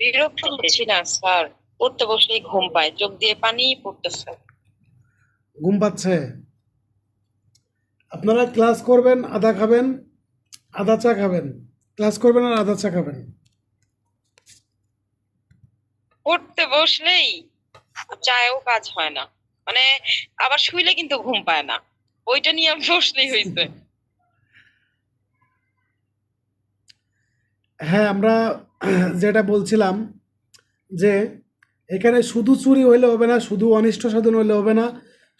বিরক্ত হচ্ছি না স্যার। পড়তে বসলেই ঘুম পায় চোখ দিয়ে পানি পড়তেছে। ঘুম পাচ্ছে। আপনারা ক্লাস করবেন আদা খাবেন আদা চা খাবেন। ক্লাস করবেন আর আদা চা খাবেন। পড়তে বসলেই চায়েও কাজ হয় না। মানে আবার শুইলে কিন্তু ঘুম পায় না। ওইটা নিয়ে বসলেই হয়েছে হ্যাঁ আমরা যেটা বলছিলাম যে এখানে শুধু চুরি হইলে হবে না, শুধু অনিষ্ট সাধন হইলে হবে না,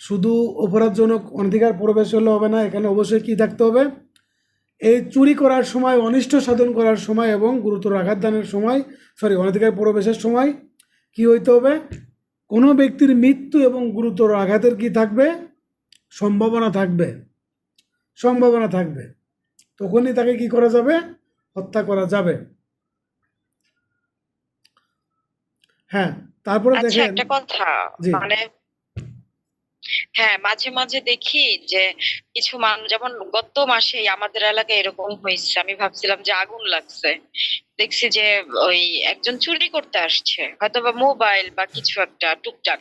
শুধু অপরাধজনক অনধিকার প্রবেশ হলে হবে না, এখানে অবশ্যই কী থাকতে হবে? এই চুরি করার সময়, অনিষ্ট সাধন করার সময় এবং গুরুতর আঘাত দানের সময় সরি অনধিকার প্রবেশের সময় কি হইতে হবে? কোনো ব্যক্তির মৃত্যু এবং গুরুতর আঘাতের কি থাকবে? সম্ভাবনা থাকবে। সম্ভাবনা থাকবে। তখনই তাকে কি করা যাবে? হত্যা করা যাবে। হ্যাঁ তারপরে আচ্ছা দেখেন একটা কথা মানে হ্যাঁ মাঝে মাঝে দেখি যে কিছু মানুষ যেমন গত মাসে আমাদের এলাকায় এরকম হয়েছে আমি ভাবছিলাম যে আগুন লাগছে। দেখছি যে ওই একজন চুরি করতে আসছে হয়তো বা মোবাইল বা কিছু একটা টুকটাক।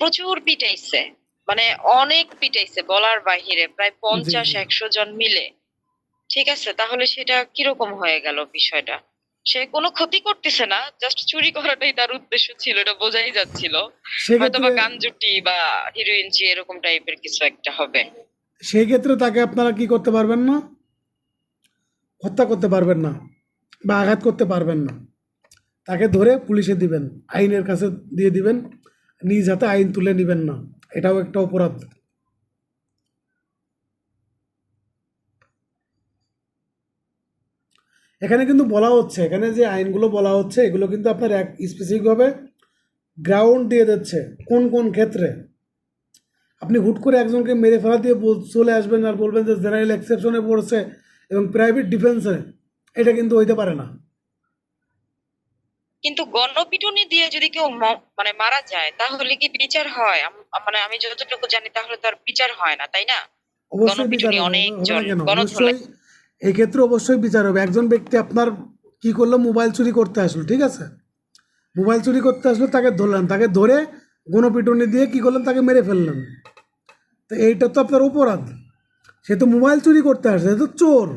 প্রচুর পিটাইছে মানে অনেক পিটাইছে বলার বাহিরে প্রায় পঞ্চাশ একশো জন মিলে। ঠিক আছে তাহলে সেটা কীরকম হয়ে গেল বিষয়টা? সে কোনো ক্ষতি করতেছে না জাস্ট চুরি করাটাই তার উদ্দেশ্য ছিল এটা বোঝাই যাচ্ছিল। হয়তো বা গাঞ্জুটি বা হিরোইন জি এরকম টাইপের কিছু একটা হবে। সেই ক্ষেত্রে তাকে আপনারা কি করতে পারবেন না? হত্যা করতে পারবেন না বা আঘাত করতে পারবেন না। তাকে ধরে পুলিশে দিবেন আইনের কাছে দিয়ে দিবেন নিজ হাতে আইন তুলে নেবেন না। এটাও একটা অপরাধ। এখানে কিন্তু বলা হচ্ছে এখানে যে আইনগুলো বলা হচ্ছে এগুলো কিন্তু আপনার এক স্পেসিফিকভাবে গ্রাউন্ড দিয়ে দিচ্ছে কোন কোন ক্ষেত্রে। আপনি হুট করে একজনকে মেরে ফেলা দিয়ে চলে আসবেন আর বলবেন যে জেনারেল এক্সেপশনে পড়ছে এবং প্রাইভেট ডিফেন্সে এটা কিন্তু হইতে পারে না। কিন্তু গণপিটুনি দিয়ে যদি কেউ মানে মারা যায় তাহলে কি বিচার হয়? মানে আমি যতটুকু জানি তাহলে তার বিচার হয় না তাই না? গণপিটুনি হবে, অনেকজন, হবে গণধোলাই। অবশ্যই বিচার হবে। একজন ব্যক্তি আপনার কি করল? মোবাইল চুরি করতে আসলো, ঠিক আছে? মোবাইল চুরি করতে আসলো, তাকে ধরলেন তাকে ধরে গণপিটুনি দিয়ে কি করলেন তাকে মেরে ফেললেন তো এইটা তো আপনার অপরাধ। সে তো মোবাইল চুরি করতে আসছে তো চোর।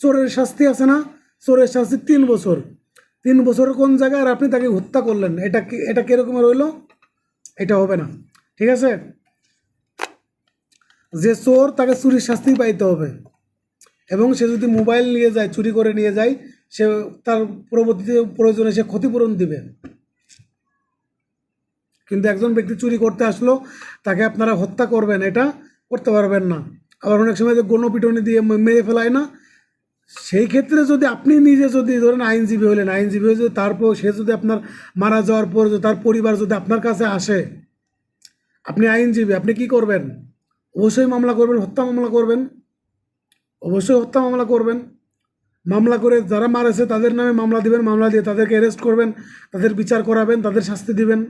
চোরের শাস্তি আছে না? চোরের শাস্তি তিন বছর। তিন বছরের কোন জায়গায়? আর আপনি তাকে হত্যা করলেন। এটা এটা কীরকম রইল? এটা হবে না। ঠিক আছে? যে চোর, তাকে চুরির শাস্তি পাইতে হবে। এবং সে যদি মোবাইল নিয়ে যায়, চুরি করে নিয়ে যায়, সে তার পরবর্তীতে প্রয়োজনে সে ক্ষতিপূরণ দিবে। কিন্তু একজন ব্যক্তি চুরি করতে আসলো, তাকে আপনারা হত্যা করবেন, এটা করতে পারবেন না। আবার অনেক সময় যে গণপিটনি দিয়ে মেরে ফেলায় না, সেই ক্ষেত্রে যদি আপনি নিজে যদি ধরেন আইনজীবী হলেন, আইনজীবী হয়ে যদি তারপর সে যদি আপনার মারা যাওয়ার পর তার পরিবার যদি আপনার কাছে আসে, আপনি আইনজীবী, আপনি কি করবেন? অবশ্যই মামলা করবেন, হত্যা মামলা করবেন। অবশ্যই হত্যা মামলা করবেন। মামলা করে যারা মারেছে তাদের নামে মামলা দিবেন, মামলা দিয়ে তাদেরকে অ্যারেস্ট করবেন, তাদের বিচার করাবেন, তাদের শাস্তি দিবেন।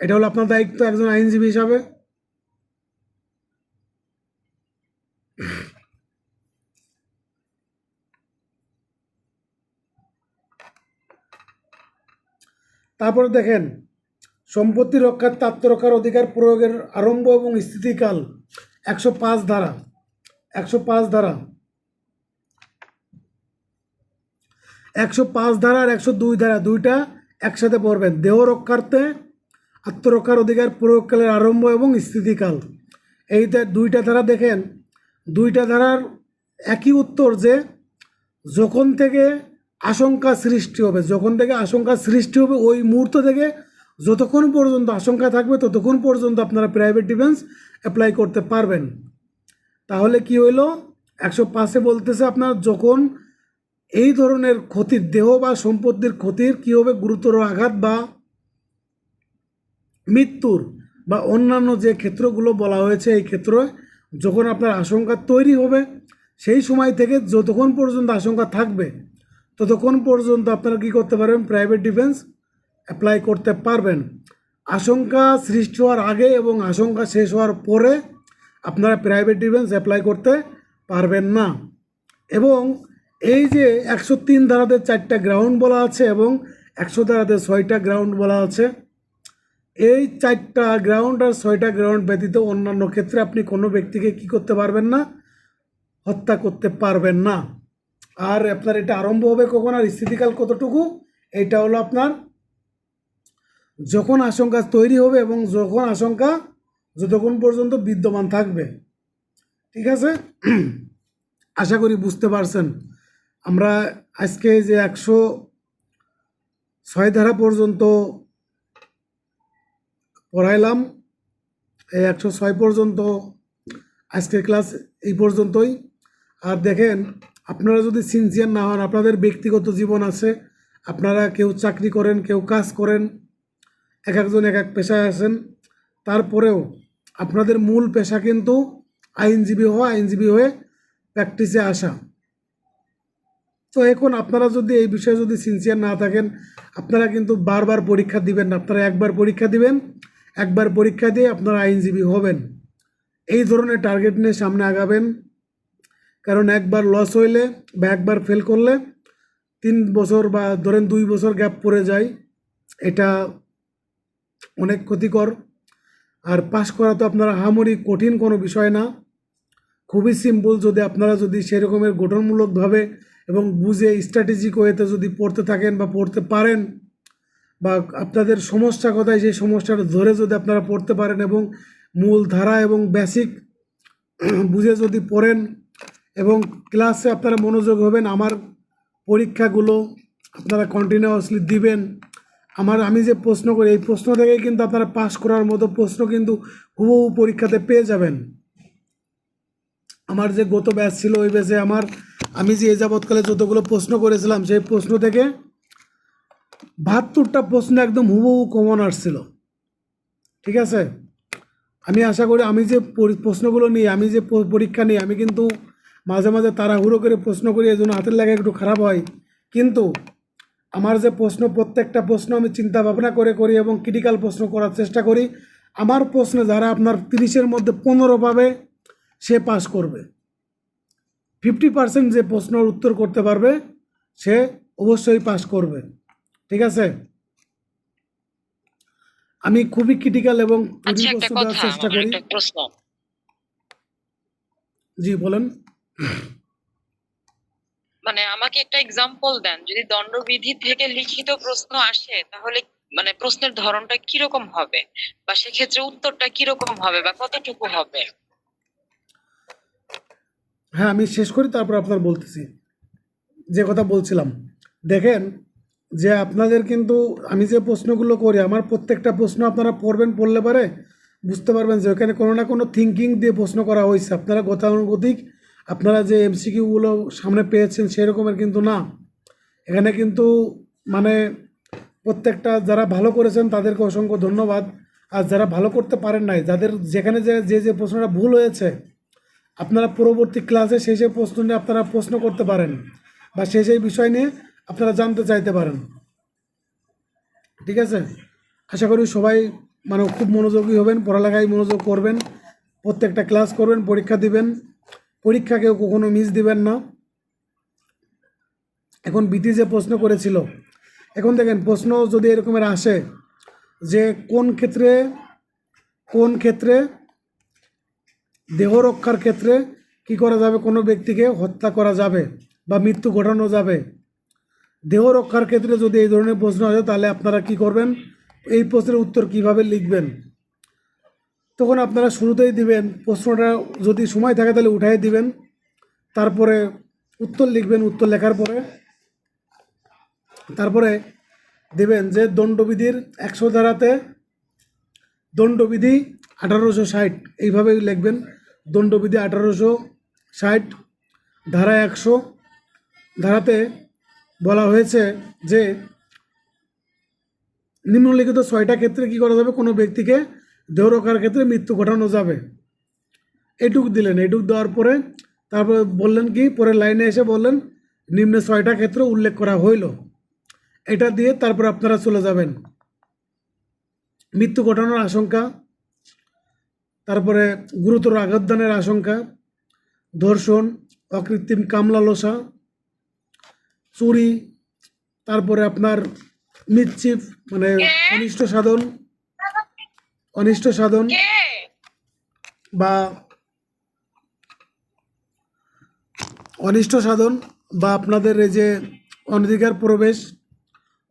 এটা হলো আপনার দায়িত্ব একজন আইনজীবী হিসাবে। তারপরে দেখেন, সম্পত্তি রক্ষার আত্মরক্ষার অধিকার প্রয়োগের আরম্ভ এবং স্থিতিকাল একশো পাঁচ ধারা। একশো পাঁচ ধারা। একশো পাঁচ ধারা আর একশো দুই ধারা, দুইটা একসাথে পড়বেন। দেহ রক্ষার্থে, আত্মরক্ষার অধিকার প্রয়োগকালের আরম্ভ এবং স্থিতিকাল। এই দুইটা ধারা দেখেন। দুইটা ধারার একই উত্তর যে যখন থেকে আশঙ্কা সৃষ্টি হবে, যখন থেকে আশঙ্কা সৃষ্টি হবে, ওই মুহূর্ত থেকে যতক্ষণ পর্যন্ত আশঙ্কা থাকবে, ততক্ষণ পর্যন্ত আপনারা প্রাইভেট ডিফেন্স অ্যাপ্লাই করতে পারবেন। তাহলে কি হইল? একশো পাঁচে বলতেছে আপনার যখন এই ধরনের ক্ষতির দেহ বা সম্পত্তির ক্ষতির কী হবে? গুরুতর আঘাত বা মৃত্যুর বা অন্যান্য যে ক্ষেত্রগুলো বলা হয়েছে এই ক্ষেত্রে যখন আপনার আশঙ্কা তৈরি হবে, সেই সময় থেকে যতক্ষণ পর্যন্ত আশঙ্কা থাকবে, ততক্ষণ পর্যন্ত আপনারা কী করতে পারবেন? প্রাইভেট ডিফেন্স অ্যাপ্লাই করতে পারবেন। আশঙ্কা সৃষ্টি হওয়ার আগে এবং আশঙ্কা শেষ হওয়ার পরে আপনারা প্রাইভেট ডিফেন্স অ্যাপ্লাই করতে পারবেন না। এবং এই যে একশো তিন ধারাতে চারটা গ্রাউন্ড বলা আছে এবং একশো ধারাতে ছয়টা গ্রাউন্ড বলা আছে, এই চারটা গ্রাউন্ড আর ছয়টা গ্রাউন্ড ব্যতীত অন্যান্য ক্ষেত্রে আপনি কোনো ব্যক্তিকে কি করতে পারবেন না? হত্যা করতে পারবেন না। আর আপনার এটা আরম্ভ হবে কখন আর স্থিতিকাল কতটুকু? এটা হলো আপনার যখন আশঙ্কা তৈরি হবে এবং যখন আশঙ্কা যতক্ষণ পর্যন্ত বিদ্যমান থাকবে। ঠিক আছে? আশা করি বুঝতে পারছেন। আমরা আজকে যে একশো ছয় ধারা পর্যন্ত পড়াইলাম, এই একশো ছয় পর্যন্ত আজকের ক্লাস এই পর্যন্তই। আর দেখেন, আপনারা যদি সিনসিয়ার না হন, আপনাদের ব্যক্তিগত জীবন আছে, আপনারা কেউ চাকরি করেন, কেউ কাজ করেন, এক একজন এক এক পেশায় আছেন তারপরেও আপনাদের মূল পেশা কিন্তু আইনজীবী হওয়া, আইনজীবী হয়ে প্র্যাকটিসে আসা। তো এখন আপনারা যদি এই বিষয়ে যদি সিনসিয়ার না থাকেন, আপনারা কিন্তু বারবার পরীক্ষা দিবেন আপনারা একবার পরীক্ষা দিবেন, একবার পরীক্ষা দিয়ে আপনারা আইনজীবী হবেন। এই ধরনের টার্গেট নিয়ে সামনে আগাবেন। কারণ একবার লস হইলে বা একবার ফেল করলে তিন বছর বা ধরেন দুই বছর গ্যাপ পড়ে যায়। এটা অনেক ক্ষতিকর। আর পাশ করা তো আপনারা হামরি কঠিন কোনো বিষয় না। খুবই সিম্পল যদি আপনারা যদি সেরকমের গঠনমূলকভাবে এবং বুঝে স্ট্র্যাটেজিক ওয়েতে যদি পড়তে থাকেন বা পড়তে পারেন বা আপনাদের সমস্যা কোথায় সেই সমস্যাটা ধরে যদি আপনারা পড়তে পারেন এবং মূল ধারা এবং বেসিক বুঝে যদি পড়েন এবং ক্লাসে আপনারা মনোযোগ হবেন, আমার পরীক্ষাগুলো আপনারা কন্টিনিউয়াসলি দিবেন আমার আমি যে প্রশ্ন করি, এই প্রশ্ন থেকে কিন্তু আপনারা পাস করার মতো প্রশ্ন কিন্তু হুবহু পরীক্ষাতে পেয়ে যাবেন। আমার যে গত ব্যাচ ছিল, ওই ব্যাচে আমার, আমি যে এ যাবৎকালে যতগুলো প্রশ্ন করেছিলাম, সেই প্রশ্ন থেকে বাহাত্তরটা প্রশ্ন একদম হুবহু কমন আসছিল ঠিক আছে? আমি আশা করি আমি যে প্রশ্নগুলো নিই আমি যে পরীক্ষা নিই আমি কিন্তু মাঝে মাঝে তাড়াহুড়ো করে প্রশ্ন করি এই জন্য হাতের লাগা একটু খারাপ হয়। কিন্তু আমার যে প্রশ্ন প্রত্যেকটা প্রশ্ন আমি চিন্তা ভাবনা করে করি এবং ক্রিটিক্যাল প্রশ্ন করার চেষ্টা করি। আমার প্রশ্নে যারা আপনার তিরিশের মধ্যে পনেরো পাবে সে পাস করবে। ফিফটি পার্সেন্ট যে প্রশ্নের উত্তর করতে পারবে সে অবশ্যই পাস করবে। ঠিক আছে? আমি খুবই ক্রিটিক্যাল এবং আচ্ছা চেষ্টা করি। জি বলেন। মানে আমাকে একটা এক্সাম্পল দেন, যদি দণ্ডবিধি থেকে লিখিত প্রশ্ন আসে, তাহলে মানে প্রশ্নের ধরনটা কীরকম হবে? বা সেক্ষেত্রে উত্তরটা কীরকম হবে বা কতটুকু হবে? হ্যাঁ আমি শেষ করি, তারপর আপনার বলতেছি। যে কথা বলছিলাম, দেখেন যে আপনাদের কিন্তু আমি যে প্রশ্নগুলো করি, আমার প্রত্যেকটা প্রশ্ন আপনারা পড়বেন, পড়লে পারে বুঝতে পারবেন যে ওখানে কোনো না কোনো থিঙ্কিং দিয়ে প্রশ্ন করা হয়েছে। আপনারা গতানুগতিক আপনারা যে এমসিকিউগুলো সামনে পেয়েছেন সেরকমের কিন্তু না। এখানে কিন্তু মানে প্রত্যেকটা যারা ভালো করেছেন তাদেরকে অসংখ্য ধন্যবাদ। আর যারা ভালো করতে পারেন নাই, যাদের যেখানে যে যে যে প্রশ্নটা ভুল হয়েছে, আপনারা পরবর্তী ক্লাসে সেই সেই প্রশ্ন নিয়ে আপনারা প্রশ্ন করতে পারেন বা সেই সেই বিষয় নিয়ে আপনারা জানতে চাইতে পারেন। ঠিক আছে? আশা করি সবাই মানে খুব মনোযোগী হবেন, পড়ালেখায় মনোযোগ করবেন, প্রত্যেকটা ক্লাস করবেন, পরীক্ষা দিবেন। পরীক্ষা কেউ কখনো মিস দিবেন না। এখন বিটি যে প্রশ্ন করেছিল, এখন দেখেন প্রশ্ন যদি এরকমের আসে যে কোন ক্ষেত্রে কোন ক্ষেত্রে দেহ রক্ষার ক্ষেত্রে কি করা যাবে, কোনো ব্যক্তিকে হত্যা করা যাবে বা মৃত্যু ঘটানো যাবে, দেহ রক্ষার ক্ষেত্রে যদি এই ধরনের প্রশ্ন আসে তাহলে আপনারা কি করবেন? এই প্রশ্নের উত্তর কীভাবে লিখবেন? তখন আপনারা শুরুতেই দিবেন, প্রশ্নটা যদি সময় থাকে তাহলে উঠাই দিবেন, তারপরে উত্তর লিখবেন, উত্তর লেখার পরে। তারপরে দেবেন যে দণ্ডবিধির একশো ধারাতে দণ্ডবিধি আঠারোশো ষাট এইভাবে লিখবেন। দণ্ডবিধি আঠারোশো ষাট, ধারা একশো, ধারাতে বলা হয়েছে যে নিম্নলিখিত ছয়টা ক্ষেত্রে কি করা যাবে? কোনো ব্যক্তিকে দেহ রক্ষার ক্ষেত্রে মৃত্যু ঘটানো যাবে। এটুক দিলেন এটুক দেওয়ার পরে তারপরে বললেন কি পরের লাইনে এসে বললেন নিম্নে ছয়টা ক্ষেত্র উল্লেখ করা হইল। এটা দিয়ে তারপর আপনারা চলে যাবেন। মৃত্যু ঘটানোর আশঙ্কা তারপরে গুরুতর আঘাতদানের আশঙ্কা ধর্ষণ অকৃত্রিম কামলালসা চুরি তারপরে আপনার মিথচিফ মানে অনিষ্ট সাধন অনিষ্ট সাধন বা অনিষ্ট সাধন বা আপনাদের এই যে অনধিকার প্রবেশ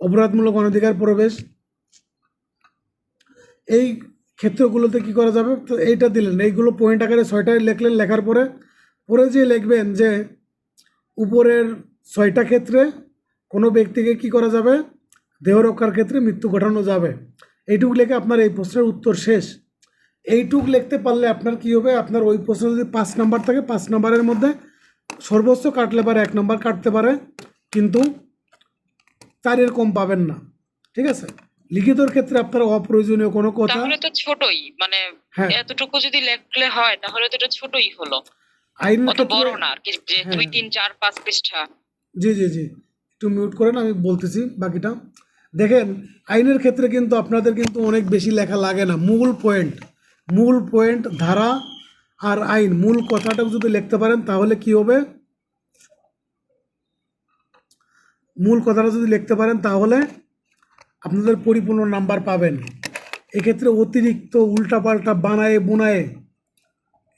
অপরাধমূলক অনধিকার প্রবেশ এই ক্ষেত্রগুলোতে কি করা যাবে? তো এইটা দিলেন। এইগুলো পয়েন্ট আকারে ছয়টায় লিখলেন লেখার পরে পরে যে লিখবেন যে উপরের ছয়টা ক্ষেত্রে কোনো ব্যক্তিকে কি করা যাবে? দেহ রক্ষার ক্ষেত্রে মৃত্যু ঘটানো যাবে। এইটুকু লিখে আপনার এই প্রশ্নের উত্তর শেষ। এইটুক লিখতে পারলে আপনার কি হবে? আপনার ওই প্রশ্ন যদি পাঁচ নাম্বার থাকে পাঁচ নাম্বারের মধ্যে সর্বোচ্চ কাটলে পারে এক নাম্বার কাটতে পারে কিন্তু চারের কম পাবেন না। ঠিক আছে? লিখিতর ক্ষেত্রে আপনার অপ্রয়োজনীয় কোনো কথা তাহলে তো ছোটই মানে হ্যাঁ। এতটুকু যদি লেখলে হয় তাহলে তো এটা ছোটই হলো। আইনের অত ক্ষেত্রে বড় না আর কি যে হ্যাঁ। দুই তিন চার পাঁচ পৃষ্ঠা। জি জি জি। একটু মিউট করেন আমি বলতেছি বাকিটা। দেখেন, আইনের ক্ষেত্রে কিন্তু আপনাদের কিন্তু অনেক বেশি লেখা লাগে না। মূল পয়েন্ট মূল পয়েন্ট ধারা আর আইন, মূল কথাটাও যদি লিখতে পারেন তাহলে কি হবে? মূল কথাটা যদি লিখতে পারেন তাহলে আপনাদের পরিপূর্ণ নাম্বার পাবেন। এক্ষেত্রে অতিরিক্ত উল্টাপাল্টা বানায়ে বোনায়ে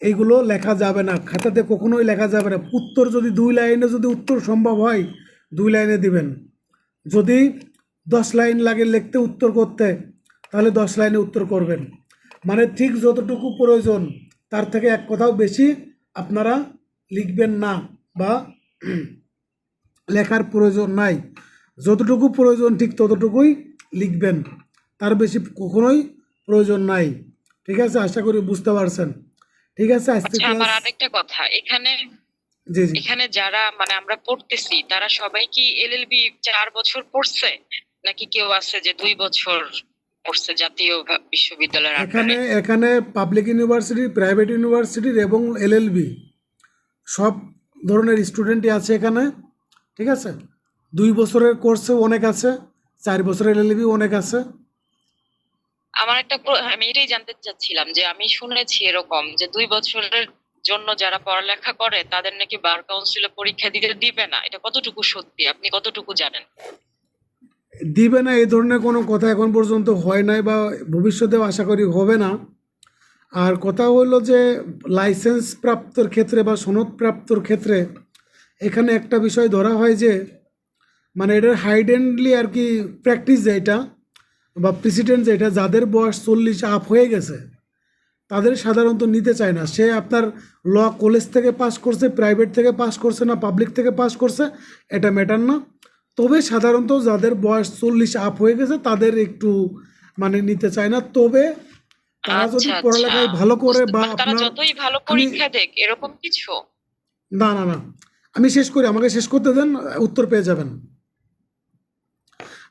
এইগুলো লেখা যাবে না। খাতাতে কখনোই লেখা যাবে না। উত্তর যদি দুই লাইনে যদি উত্তর সম্ভব হয়, দুই লাইনে দিবেন। যদি দশ লাইন লাগে লিখতে উত্তর করতে তাহলে দশ লাইনে উত্তর করবেন। মানে ঠিক যতটুকু প্রয়োজন তার থেকে এক কথাও বেশি আপনারা লিখবেন না বা লেখার প্রয়োজন নাই। যতটুকু প্রয়োজন ঠিক ততটুকুই লিখবেন। তার বেশি কখনোই প্রয়োজন নাই। ঠিক আছে? আশা করি বুঝতে পারছেন। ঠিক আছে? আজকে আচ্ছা আমার আরেকটা কথা। এখানে এখানে যারা মানে আমরা পড়তেছি তারা সবাই কি এলএলবি চার বছর পড়ছে? নাকি কেউ আছে যে দুই বছর পড়ছে জাতীয় বিশ্ববিদ্যালয়ের এখানে এখানে পাবলিক ইউনিভার্সিটি প্রাইভেট ইউনিভার্সিটির এবং এলএলবি সব ধরনের স্টুডেন্টই আছে এখানে ঠিক আছে? দুই বছরের কোর্সেও অনেক আছে চার বছরের এলএলবি অনেক আছে। আমার একটা আমি এটাই জানতে চাচ্ছিলাম যে আমি শুনেছি এরকম যে দুই বছরের জন্য যারা পড়ালেখা করে তাদের নাকি বার কাউন্সিলে পরীক্ষা দিতে দিবে না। এটা কতটুকু সত্যি? আপনি কতটুকু জানেন? দিবে না, এই ধরনের কোনো কথা এখন পর্যন্ত হয় নাই বা ভবিষ্যতেও আশা করি হবে না। আর কথা হলো যে লাইসেন্স প্রাপ্তর ক্ষেত্রে বা সনদ প্রাপ্তর ক্ষেত্রে এখানে একটা বিষয় ধরা হয় যে মানে এটার হাইডেন্ডলি আর কি প্র্যাকটিস যেটা বা প্রেসিডেন্ট যেটা, যাদের বয়স চল্লিশ আপ হয়ে গেছে, তাদের সাধারণত নিতে চায় না। সে আপনার ল কলেজ থেকে পাস করছে প্রাইভেট থেকে পাস করছে না পাবলিক থেকে পাস করছে, এটা ম্যাটার না। তবে সাধারণত যাদের বয়স চল্লিশ আপ হয়ে গেছে তাদের একটু মানে নিতে চায় না। তবে তারা যদি আচ্ছা, আচ্ছা। পড়ালেখায় ভালো করে বা আপনার যতই ভালো পরীক্ষা দেখ এরকম কিছু? না না না। আমি শেষ করি আমাকে শেষ করতে দেন উত্তর পেয়ে যাবেন।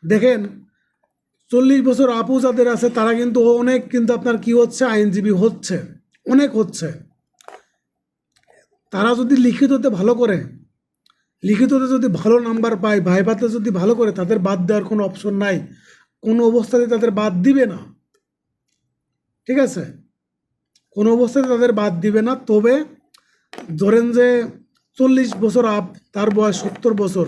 দেখেন চল্লিশ বছর আপু যাদের আছে তারা কিন্তু অনেক কিন্তু আপনার কি হচ্ছে আইনজীবী হচ্ছে অনেক হচ্ছে। তারা যদি লিখিততে ভালো করে লিখিততে যদি ভালো নাম্বার পায় ভাইভাতে যদি ভালো করে, তাদের বাদ দেওয়ার কোনো অপশন নাই। কোনো অবস্থাতে তাদের বাদ দিবে না। ঠিক আছে? কোনো অবস্থাতে তাদের বাদ দিবে না। তবে ধরেন যে চল্লিশ বছর আপ, তার বয়স সত্তর বছর।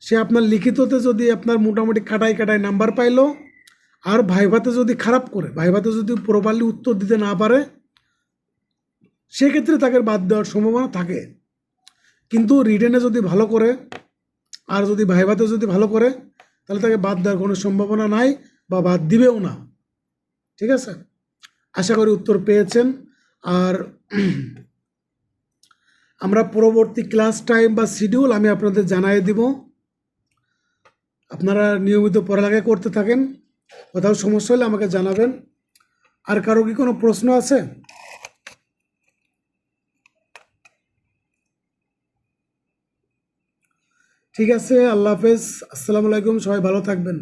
সে আপনার লিখিততে যদি আপনার মোটামুটি কাটাই কাটাই নাম্বার পাইলো, আর ভাইভাতে যদি খারাপ করে ভাইভাতে যদি প্রপারলি উত্তর দিতে না পারে, সেক্ষেত্রে তাকে বাদ দেওয়ার সম্ভাবনা থাকে। কিন্তু রিটেনে যদি ভালো করে, আর যদি ভাইভাতে যদি ভালো করে, তাহলে তাকে বাদ দেওয়ার কোনো সম্ভাবনা নাই বা বাদ দিবেও না। ঠিক আছে? আশা করি উত্তর পেয়েছেন। আর আমরা পরবর্তী ক্লাস টাইম বা শিডিউল আমি আপনাদের জানাই দিব। আপনারা নিয়মিত পড়ালেখা করতে থাকেন, কোথাও সমস্যা হলে আমাকে জানাবেন। আর কারও কি কোনো প্রশ্ন আছে? ঠিক আছে আল্লাহ হাফেজ। আসসালামু আলাইকুম সবাই ভালো থাকবেন।